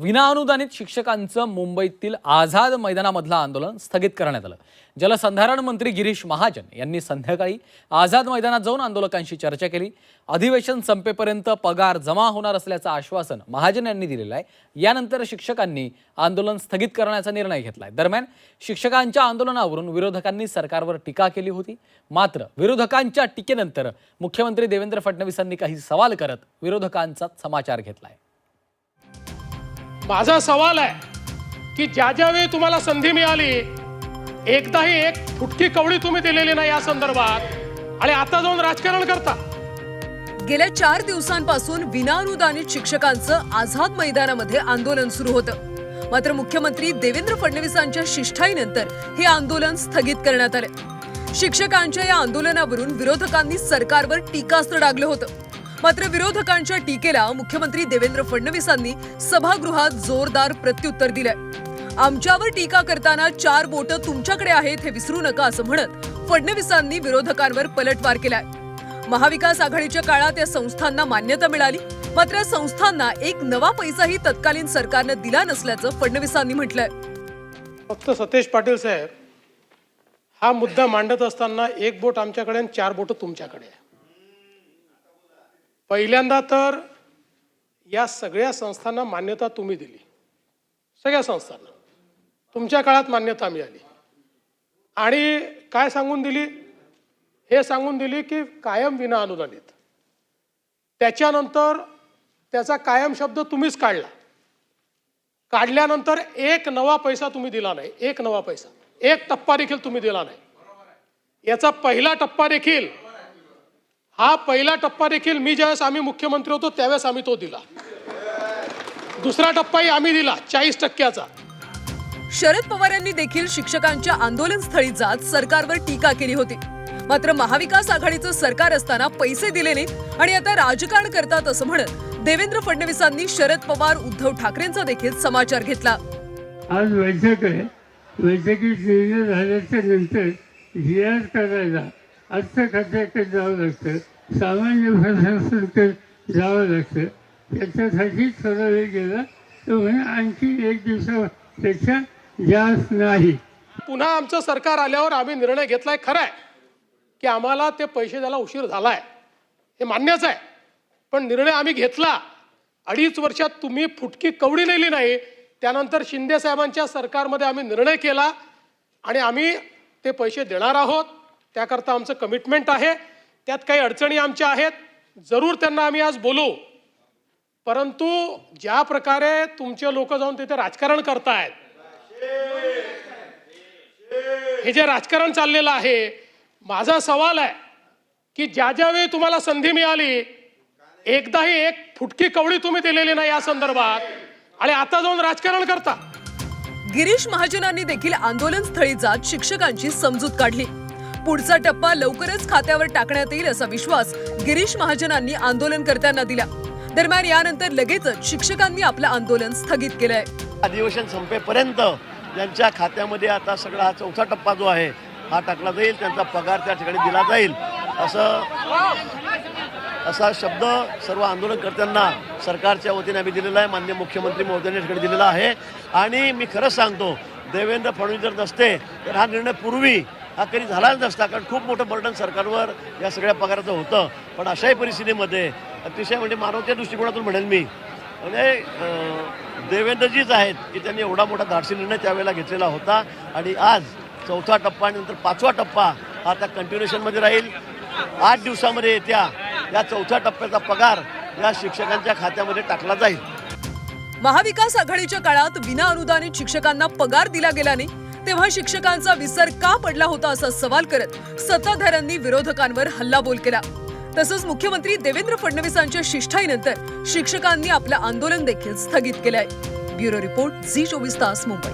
विनाअनुदानित शिक्षकांचं मुंबईतील आझाद मैदानामधलं आंदोलन स्थगित करण्यात आलं. जलसंधारण मंत्री गिरीश महाजन यांनी संध्याकाळी आझाद मैदानात जाऊन आंदोलकांशी चर्चा केली. अधिवेशन संपेपर्यंत पगार जमा होणार असल्याचं आश्वासन महाजन यांनी दिलेलं आहे. यानंतर शिक्षकांनी आंदोलन स्थगित करण्याचा निर्णय घेतलाय. दरम्यान शिक्षकांच्या आंदोलनावरून विरोधकांनी सरकारवर टीका केली होती. मात्र विरोधकांच्या टीकेनंतर मुख्यमंत्री देवेंद्र फडणवीसांनी काही सवाल करत विरोधकांचा समाचार घेतलाय. माझा सवाल आहे की ज्या ज्या वेळी तुम्हाला संधी मिळाली एकदाही एक फुटकी कवडी तुम्ही दिलेली नाही या संदर्भात. आणि आता जाऊन राजकारण करता. गेल्या चार दिवसांपासून विनाअनुदानित शिक्षकांचं आझाद मैदानामध्ये आंदोलन सुरू होतं. मात्र मुख्यमंत्री देवेंद्र फडणवीसांच्या शिष्ठाईनंतर हे आंदोलन स्थगित करण्यात आले. शिक्षकांच्या या आंदोलनावरून विरोधकांनी सरकारवर टीकास्त्र डागलं होतं. मात्र विरोधकांच्या टीकेला मुख्यमंत्री देवेंद्र फडणवीसांनी सभागृहात जोरदार प्रत्युत्तर दिलंय. आमच्यावर टीका करताना चार बोट तुमच्याकडे आहेत हे विसरू नका असं म्हणत फडणवीसांनी विरोधकांवर पलटवार केलाय. महाविकास आघाडीच्या काळात या संस्थांना मान्यता मिळाली मात्र या संस्थांना एक नवा पैसाही तत्कालीन सरकारनं दिला नसल्याचं फडणवीसांनी म्हटलंय. फक्त सतेज पाटील साहेब हा मुद्दा मांडत असताना एक बोट आमच्याकडे आणि चार बोट तुमच्याकडे आहे पहिल्यांदा तर या सगळ्या संस्थांना मान्यता तुम्ही दिली. सगळ्या संस्थांना. तुमच्या काळात मान्यता मिळाली. आणि काय सांगून दिली? हे सांगून दिली की कायम विना अनुदानित. त्याच्यानंतर त्याचा कायम शब्द तुम्हीच काढला. काढल्यानंतर एक नवा पैसा तुम्ही दिला नाही. एक नवा पैसा. एक टप्पा देखील तुम्ही दिला नाही. याचा पहिला टप्पा देखील हा पहिला टप्पा देखील मी ज्यावेळेस आम्ही मुख्यमंत्री होतो त्यावेळेस आम्ही तो दिला. दुसरा टप्पाही आम्ही दिला चाळीस टक्क्याचा. शरद पवार यांनी देखील शिक्षकांच्या आंदोलनस्थळी जात सरकारवर टीका केली होती. मात्र महाविकास आघाडीचं सरकार असताना पैसे दिले नाहीत आणि आता राजकारण करतात असं म्हणत देवेंद्र फडणवीसांनी शरद पवार उद्धव ठाकरेंचा देखील समाचार घेतला. आज बैठक आहे. निर्णय झाल्याच्यानंतर करायला अर्थ खात्याकडे जावं लागतं. सामान्य प्रशासनाकडे जावं लागतं. त्याच्यासाठी थोडा वेळ गेला. तो म्हणजे आणखी एक दिवसापेक्षा जास्त नाही. पुन्हा आमचं सरकार आल्यावर आम्ही निर्णय घेतलाय खरं आहे की आम्हाला ते पैसे द्यायला उशीर झालाय. हे मान्यच आहे. पण निर्णय आम्ही घेतला. अडीच वर्षात तुम्ही फुटकी कवडी नेली नाही. त्यानंतर शिंदे साहेबांच्या सरकारमध्ये आम्ही निर्णय केला. आणि आम्ही ते पैसे देणार आहोत. त्याकरता आमचं कमिटमेंट आहे. त्यात काही अडचणी आमच्या आहेत. जरूर त्यांना आम्ही आज बोलू. परंतु ज्या प्रकारे तुमचे लोक जाऊन तिथे राजकारण करतायत हे जे राजकारण चाललेलं आहे माझा सवाल आहे की ज्या ज्यावेळी तुम्हाला संधी मिळाली एकदाही एक फुटकी कवडी तुम्ही दिलेली नाही या संदर्भात. आणि आता जाऊन राजकारण करता. गिरीश महाजनांनी देखील आंदोलन स्थळी जात शिक्षकांची समजूत काढली. पुढचा टप्पा लवकरच खात्यावर टाकण्यात येईल असा विश्वास गिरीश महाजनांनी आंदोलनकर्त्यांना दिला. दरम्यान यानंतर लगेचच शिक्षकांनी आपलं आंदोलन स्थगित केलंय. अधिवेशन संपेपर्यंत ज्यांच्या खात्यामध्ये आता सगळा हा चौथा टप्पा जो आहे हा टाकला जाईल त्यांचा पगार त्या ठिकाणी दिला जाईल असं असा शब्द सर्व आंदोलनकर्त्यांना सरकारच्या वतीने आम्ही दिलेला आहे मान्य मुख्यमंत्री महोदयांनी ठिकाणी दिलेला आहे. आणि मी खरंच सांगतो देवेंद्र फडणवीस जर नसते तर हा निर्णय पूर्वी हा कधी झालाच नसता कारण खूप मोठं बर्डन सरकारवर या सगळ्या पगाराचं होतं. पण अशाही परिस्थितीमध्ये अतिशय म्हणजे मानवतेच्या दृष्टिकोनातून म्हणेल मी म्हणजे देवेंद्रजीच आहेत की त्यांनी एवढा मोठा धाडसी निर्णय त्यावेळेला घेतलेला होता. आणि आज चौथा टप्पा आणि नंतर पाचवा टप्पा हा त्या कंटिन्युएशनमध्ये राहील. आठ दिवसामध्ये येत्या या चौथ्या टप्प्याचा पगार या शिक्षकांच्या खात्यामध्ये टाकला जाईल. महाविकास आघाडीच्या काळात विना अनुदानित शिक्षकांना पगार दिला गेला नाही. तेव्हा शिक्षकांचा विसर का पडला होता असा सवाल करत सत्ताधाऱ्यांनी विरोधकांवर हल्लाबोल केला. तसंच मुख्यमंत्री देवेंद्र फडणवीसांच्या शिष्ठाईनंतर शिक्षकांनी आपलं आंदोलन देखील स्थगित केलंय. ब्युरो रिपोर्ट झी चोवीस तास मुंबई.